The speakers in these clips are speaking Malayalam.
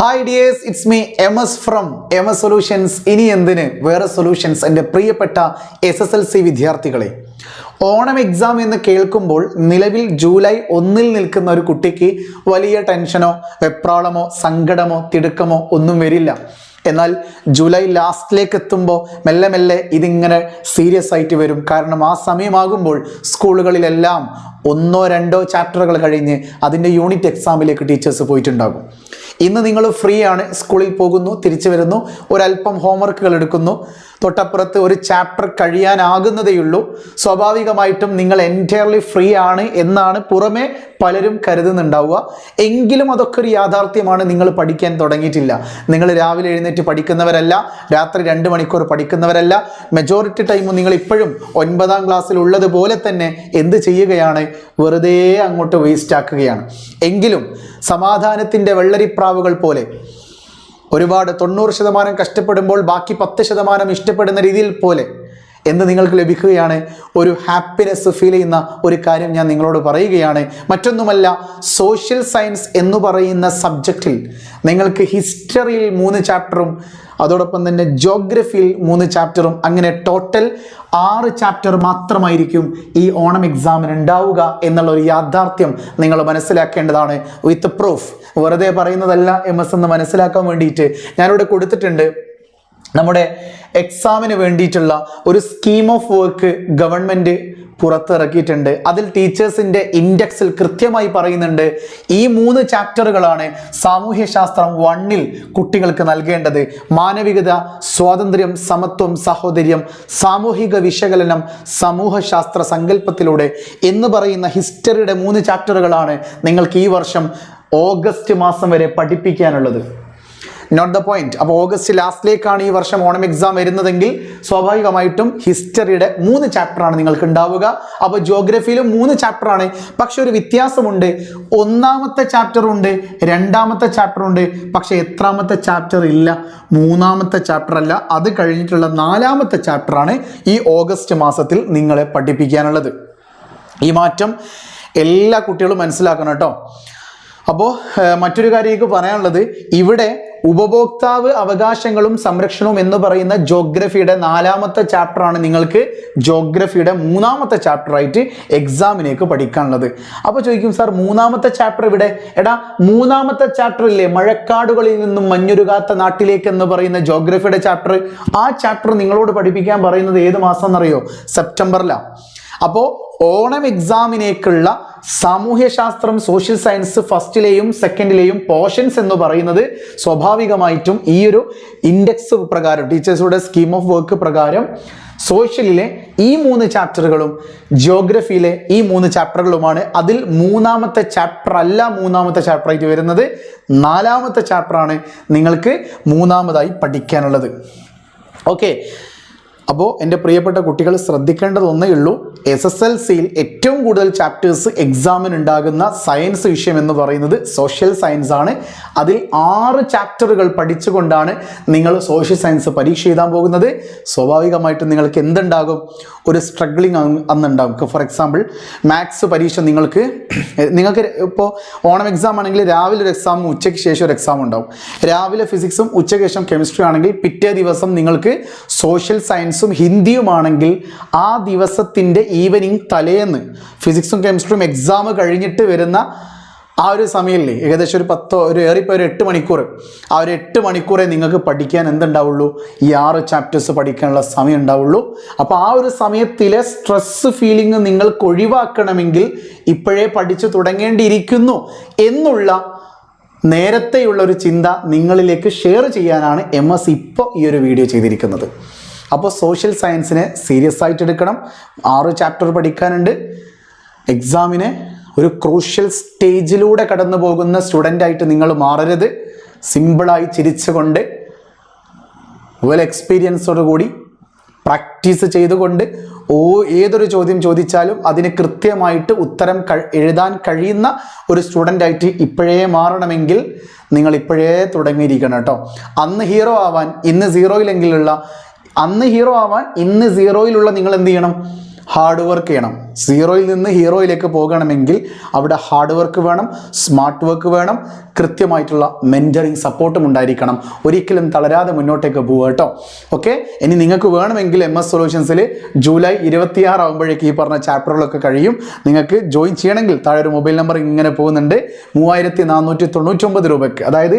Hi dears it's me M S from M S solutions ഇനി എന്തിന്? വേറെ സൊല്യൂഷൻസ് എന്റെ പ്രിയപ്പെട്ട എസ് എസ് എൽ സി വിദ്യാർത്ഥികളെ. ഓണം എക്സാം എന്ന് കേൾക്കുമ്പോൾ നിലവിൽ ജൂലൈ ഒന്നിൽ നിൽക്കുന്ന ഒരു കുട്ടിക്ക് വലിയ ടെൻഷനോ വെപ്രാളമോ സങ്കടമോ തിടുക്കമോ ഒന്നും വരില്ല. എന്നാൽ ജൂലൈ ലാസ്റ്റിലേക്ക് എത്തുമ്പോൾ മെല്ലെ മെല്ലെ ഇതിങ്ങനെ സീരിയസ് ആയിട്ട് വരും. കാരണം ആ സമയമാകുമ്പോൾ സ്കൂളുകളിലെല്ലാം ഒന്നോ രണ്ടോ ചാപ്റ്ററുകൾ കഴിഞ്ഞ് അതിന്റെ യൂണിറ്റ് എക്സാമിലേക്ക് ടീച്ചേഴ്സ് പോയിട്ടുണ്ടാകും. ഇന്ന് നിങ്ങൾ ഫ്രീ ആണ് സ്കൂളിൽ പോകുന്നു തിരിച്ചു വരുന്നു ഒരല്പം ഹോംവർക്കുകൾ എടുക്കുന്നു. തൊട്ടപ്പുറത്ത് ഒരു ചാപ്റ്റർ കഴിയാനാകുന്നതേയുള്ളൂ. സ്വാഭാവികമായിട്ടും നിങ്ങൾ എന്റയർലി ഫ്രീ ആണ് എന്നാണ് പുറമെ പലരും കരുതുന്നുണ്ടാവുക. എങ്കിലും അതൊക്കെ ഒരു യാഥാർത്ഥ്യമാണ് നിങ്ങൾ പഠിക്കാൻ തുടങ്ങിയിട്ടില്ല. നിങ്ങൾ രാവിലെ എഴുന്നേറ്റ് പഠിക്കുന്നവരല്ല രാത്രി രണ്ട് മണിക്കൂർ പഠിക്കുന്നവരല്ല. മെജോറിറ്റി ടൈമും നിങ്ങൾ ഇപ്പോഴും ഒൻപതാം ക്ലാസ്സിൽ ഉള്ളതുപോലെ തന്നെ എന്ത് ചെയ്യുകയാണ്? വെറുതെ അങ്ങോട്ട് വേസ്റ്റ് ആക്കുകയാണ്. എങ്കിലും സമാധാനത്തിന്റെ വെള്ളരിപ്രാവുകൾ പോലെ ഒരുപാട് തൊണ്ണൂറ് ശതമാനം കഷ്ടപ്പെടുമ്പോൾ ബാക്കി പത്ത് ശതമാനം ഇഷ്ടപ്പെടുന്ന രീതിയിൽ പോലെ എന്ന് നിങ്ങൾക്ക് ലഭിക്കുകയാണ്. ഒരു ഹാപ്പിനെസ് ഫീൽ ചെയ്യുന്ന ഒരു കാര്യം ഞാൻ നിങ്ങളോട് പറയുകയാണ്. മറ്റൊന്നുമല്ല സോഷ്യൽ സയൻസ് എന്ന് പറയുന്ന സബ്ജക്റ്റിൽ നിങ്ങൾക്ക് ഹിസ്റ്ററിയിൽ മൂന്ന് ചാപ്റ്ററും അതോടൊപ്പം തന്നെ ജോഗ്രഫിയിൽ മൂന്ന് ചാപ്റ്ററും അങ്ങനെ ടോട്ടൽ ആറ് ചാപ്റ്റർ മാത്രമായിരിക്കും ഈ ഓണം എക്സാമിന് ഉണ്ടാവുക എന്നുള്ള ഒരു യാഥാർത്ഥ്യം നിങ്ങൾ മനസ്സിലാക്കേണ്ടതാണ്. വിത്ത് പ്രൂഫ് വെറുതെ പറയുന്നതല്ല എം എസ് എന്ന് മനസ്സിലാക്കാൻ വേണ്ടിയിട്ട് ഞാനിവിടെ കൊടുത്തിട്ടുണ്ട്. നമ്മുടെ എക്സാമിന് വേണ്ടിയിട്ടുള്ള ഒരു സ്കീം ഓഫ് വർക്ക് ഗവൺമെന്റ് പുറത്തിറക്കിയിട്ടുണ്ട്. അതിൽ ടീച്ചേഴ്സിന്റെ ഇൻഡെക്സിൽ കൃത്യമായി പറയുന്നുണ്ട് ഈ മൂന്ന് ചാപ്റ്ററുകളാണ് സാമൂഹ്യശാസ്ത്രം വണ്ണിൽ കുട്ടികൾക്ക് നൽകേണ്ടത്. മാനവികത സ്വാതന്ത്ര്യം സമത്വം സഹോദര്യം സാമൂഹിക വിശകലനം സമൂഹശാസ്ത്ര സങ്കല്പത്തിലൂടെ എന്ന് പറയുന്ന ഹിസ്റ്ററിയുടെ മൂന്ന് ചാപ്റ്ററുകളാണ് നിങ്ങൾക്ക് ഈ വർഷം ഓഗസ്റ്റ് മാസം വരെ പഠിപ്പിക്കാനുള്ളത്. നോട്ട് ദ പോയിന്റ് അപ്പോൾ ഓഗസ്റ്റ് ലാസ്റ്റിലേക്കാണ് ഈ വർഷം ഓണം എക്സാം വരുന്നതെങ്കിൽ സ്വാഭാവികമായിട്ടും ഹിസ്റ്ററിയുടെ മൂന്ന് ചാപ്റ്ററാണ് നിങ്ങൾക്ക് ഉണ്ടാവുക. അപ്പോൾ ജോഗ്രഫിയിലും മൂന്ന് ചാപ്റ്ററാണ് പക്ഷെ ഒരു വ്യത്യാസമുണ്ട്. ഒന്നാമത്തെ ചാപ്റ്റർ ഉണ്ട് രണ്ടാമത്തെ ചാപ്റ്റർ ഉണ്ട്. പക്ഷെ എത്രാമത്തെ ചാപ്റ്റർ ഇല്ല മൂന്നാമത്തെ ചാപ്റ്റർ അല്ല. അത് കഴിഞ്ഞിട്ടുള്ള നാലാമത്തെ ചാപ്റ്ററാണ് ഈ ഓഗസ്റ്റ് മാസത്തിൽ നിങ്ങളെ പഠിപ്പിക്കാനുള്ളത്. ഈ മാറ്റം എല്ലാ കുട്ടികളും മനസ്സിലാക്കണം കേട്ടോ. അപ്പോൾ മറ്റൊരു കാര്യം എനിക്ക് പറയാനുള്ളത്. ഇവിടെ ഉപഭോക്താവ് അവകാശങ്ങളും സംരക്ഷണവും എന്ന് പറയുന്ന ജോഗ്രഫിയുടെ നാലാമത്തെ ചാപ്റ്ററാണ് നിങ്ങൾക്ക് ജോഗ്രഫിയുടെ മൂന്നാമത്തെ ചാപ്റ്ററായിട്ട് എക്സാമിനേക്ക് പഠിക്കാനുള്ളത്. അപ്പോൾ ചോദിക്കും സാർ മൂന്നാമത്തെ ചാപ്റ്റർ ഇവിടെ എടാ മൂന്നാമത്തെ ചാപ്റ്റർ ഇല്ലേ? മഴക്കാടുകളിൽ നിന്നും മഞ്ഞുരുകാത്ത നാട്ടിലേക്ക് എന്ന് പറയുന്ന ജോഗ്രഫിയുടെ ചാപ്റ്റർ ആ ചാപ്റ്റർ നിങ്ങളോട് പഠിപ്പിക്കാൻ പറയുന്നത് ഏത് മാസം എന്നറിയോ സെപ്റ്റംബറിലാണ് അപ്പോൾ ഓണം എക്സാമിനേക്കുള്ള സാമൂഹ്യശാസ്ത്രം സോഷ്യൽ സയൻസ് ഫസ്റ്റിലെയും സെക്കൻഡിലെയും പോർഷൻസ് എന്ന് പറയുന്നത് സ്വാഭാവികമായിട്ടും ഈ ഒരു ഇൻഡെക്സ് പ്രകാരം ടീച്ചേഴ്സുടെ സ്കീം ഓഫ് വർക്ക് പ്രകാരം സോഷ്യലിലെ ഈ മൂന്ന് ചാപ്റ്ററുകളും ജിയോഗ്രഫിയിലെ ഈ മൂന്ന് ചാപ്റ്ററുകളുമാണ് അതിൽ മൂന്നാമത്തെ ചാപ്റ്റർ അല്ല മൂന്നാമത്തെ ചാപ്റ്റർ ആയിട്ട് വരുന്നത്. നാലാമത്തെ ചാപ്റ്ററാണ് നിങ്ങൾക്ക് മൂന്നാമതായി പഠിക്കാനുള്ളത്. ഓക്കെ അപ്പോൾ എന്റെ പ്രിയപ്പെട്ട കുട്ടികൾ ശ്രദ്ധിക്കേണ്ടതൊന്നേ ഉള്ളൂ. എസ് എസ് എൽ സിയിൽ ഏറ്റവും കൂടുതൽ ചാപ്റ്റേഴ്സ് എക്സാമിന് ഉണ്ടാകുന്ന സയൻസ് വിഷയം എന്ന് പറയുന്നത് സോഷ്യൽ സയൻസ് ആണ്. അതിൽ ആറ് ചാപ്റ്ററുകൾ പഠിച്ചുകൊണ്ടാണ് നിങ്ങൾ സോഷ്യൽ സയൻസ് പരീക്ഷ എഴുതാൻ പോകുന്നത്. സ്വാഭാവികമായിട്ടും നിങ്ങൾക്ക് എന്തുണ്ടാകും? ഒരു സ്ട്രഗ്ലിംഗ് അന്നുണ്ടാകും. ഫോർ എക്സാമ്പിൾ മാത്സ് പരീക്ഷ നിങ്ങൾക്ക് നിങ്ങൾക്ക് ഇപ്പോൾ ഓണം എക്സാം ആണെങ്കിൽ രാവിലെ ഒരു എക്സാമും ഉച്ചയ്ക്ക് ശേഷം ഒരു എക്സാം ഉണ്ടാവും. രാവിലെ ഫിസിക്സും ഉച്ചയ്ക്ക് ശേഷം കെമിസ്ട്രി ആണെങ്കിൽ പിറ്റേ ദിവസം നിങ്ങൾക്ക് സോഷ്യൽ സയൻസും ഹിന്ദിയുമാണെങ്കിൽ ആ ദിവസത്തിന്റെ ഈവനിങ് തലേന്ന് ഫിസിക്സും കെമിസ്ട്രിയും എക്സാം കഴിഞ്ഞിട്ട് വരുന്ന ആ ഒരു സമയമില്ലേ ഏകദേശം ഒരു പത്തോ ഒരു ഏറിപ്പോൾ ഒരു എട്ട് മണിക്കൂർ ആ ഒരു എട്ട് മണിക്കൂറേ നിങ്ങൾക്ക് പഠിക്കാൻ എന്തുണ്ടാവുള്ളൂ? ഈ ആറ് ചാപ്റ്റേഴ്സ് പഠിക്കാനുള്ള സമയം ഉണ്ടാവുള്ളൂ. അപ്പോൾ ആ ഒരു സമയത്തിലെ സ്ട്രെസ് ഫീലിംഗ് നിങ്ങൾക്ക് ഒഴിവാക്കണമെങ്കിൽ ഇപ്പോഴേ പഠിച്ചു തുടങ്ങേണ്ടിയിരിക്കുന്നു എന്നുള്ള നേരത്തെയുള്ള ഒരു ചിന്ത നിങ്ങളിലേക്ക് ഷെയർ ചെയ്യാനാണ് എം എസ് ഇപ്പോൾ ഈ ഒരു വീഡിയോ ചെയ്തിരിക്കുന്നത്. അപ്പോൾ സോഷ്യൽ സയൻസിനെ സീരിയസ് ആയിട്ട് എടുക്കണം. ആറ് ചാപ്റ്റർ പഠിക്കാനുണ്ട്. എക്സാമിനെ ഒരു ക്രൂഷ്യൽ സ്റ്റേജിലൂടെ കടന്നു പോകുന്ന സ്റ്റുഡന്റായിട്ട് നിങ്ങൾ മാറരുത്. സിമ്പിളായി ചിരിച്ചുകൊണ്ട് വെൽ എക്സ്പീരിയൻസോട് കൂടി പ്രാക്ടീസ് ചെയ്തുകൊണ്ട് ഓ ഏതൊരു ചോദ്യം ചോദിച്ചാലും അതിന് കൃത്യമായിട്ട് ഉത്തരം എഴുതാൻ കഴിയുന്ന ഒരു സ്റ്റുഡന്റായിട്ട് ഇപ്പോഴേ മാറണമെങ്കിൽ നിങ്ങൾ ഇപ്പോഴേ തുടങ്ങിയിരിക്കണം കേട്ടോ. അന്ന് ഹീറോ ആവാൻ ഇന്ന് സീറോയിലെങ്കിലുള്ള അന്ന് ഹീറോ ആവാൻ ഇന്ന് സീറോയിലുള്ള നിങ്ങൾ എന്ത് ചെയ്യണം? ഹാർഡ് വർക്ക് ചെയ്യണം. സീറോയിൽ നിന്ന് ഹീറോയിലേക്ക് പോകണമെങ്കിൽ അവിടെ ഹാർഡ് വർക്ക് വേണം സ്മാർട്ട് വർക്ക് വേണം കൃത്യമായിട്ടുള്ള മെന്ററിങ് സപ്പോർട്ടും ഉണ്ടായിരിക്കണം. ഒരിക്കലും തളരാതെ മുന്നോട്ടേക്ക് പോവുക കേട്ടോ. ഓക്കെ ഇനി നിങ്ങൾക്ക് വേണമെങ്കിൽ എം എസ് സൊല്യൂഷൻസിൽ ജൂലൈ ഇരുപത്തിയാറ് ആകുമ്പോഴേക്ക് ഈ പറഞ്ഞ ചാപ്റ്ററുകളൊക്കെ കഴിയും. നിങ്ങൾക്ക് ജോയിൻ ചെയ്യണമെങ്കിൽ താഴെ ഒരു മൊബൈൽ നമ്പർ ഇങ്ങനെ പോകുന്നുണ്ട്. മൂവായിരത്തി നാനൂറ്റി തൊണ്ണൂറ്റൊമ്പത് രൂപയ്ക്ക്. അതായത്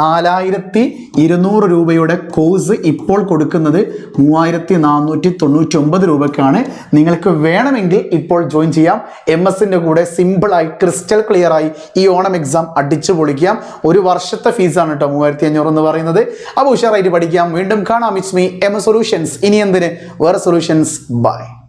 നാലായിരത്തി ഇരുന്നൂറ് രൂപയുടെ കോഴ്സ് ഇപ്പോൾ കൊടുക്കുന്നത് മൂവായിരത്തി നാനൂറ്റി തൊണ്ണൂറ്റി ഒമ്പത് രൂപയ്ക്കാണ്. നിങ്ങൾക്ക് വേണമെങ്കിൽ ഇപ്പോൾ ജോയിൻ ചെയ്യാം. എം എസിന്റെ കൂടെ സിമ്പിളായി ക്രിസ്റ്റൽ ക്ലിയർ ആയി ഈ ഓണം എക്സാം അടിച്ചു പൊളിക്കാം. ഒരു വർഷത്തെ ഫീസാണ് കേട്ടോ മൂവായിരത്തി അഞ്ഞൂറ് എന്ന് പറയുന്നത്. അപ്പോൾ ഉഷാറായിട്ട് പഠിക്കാം. വീണ്ടും കാണാം. It's me M S solutions ഇനി എന്തിന്? വേറെ സൊല്യൂഷൻസ് ബൈ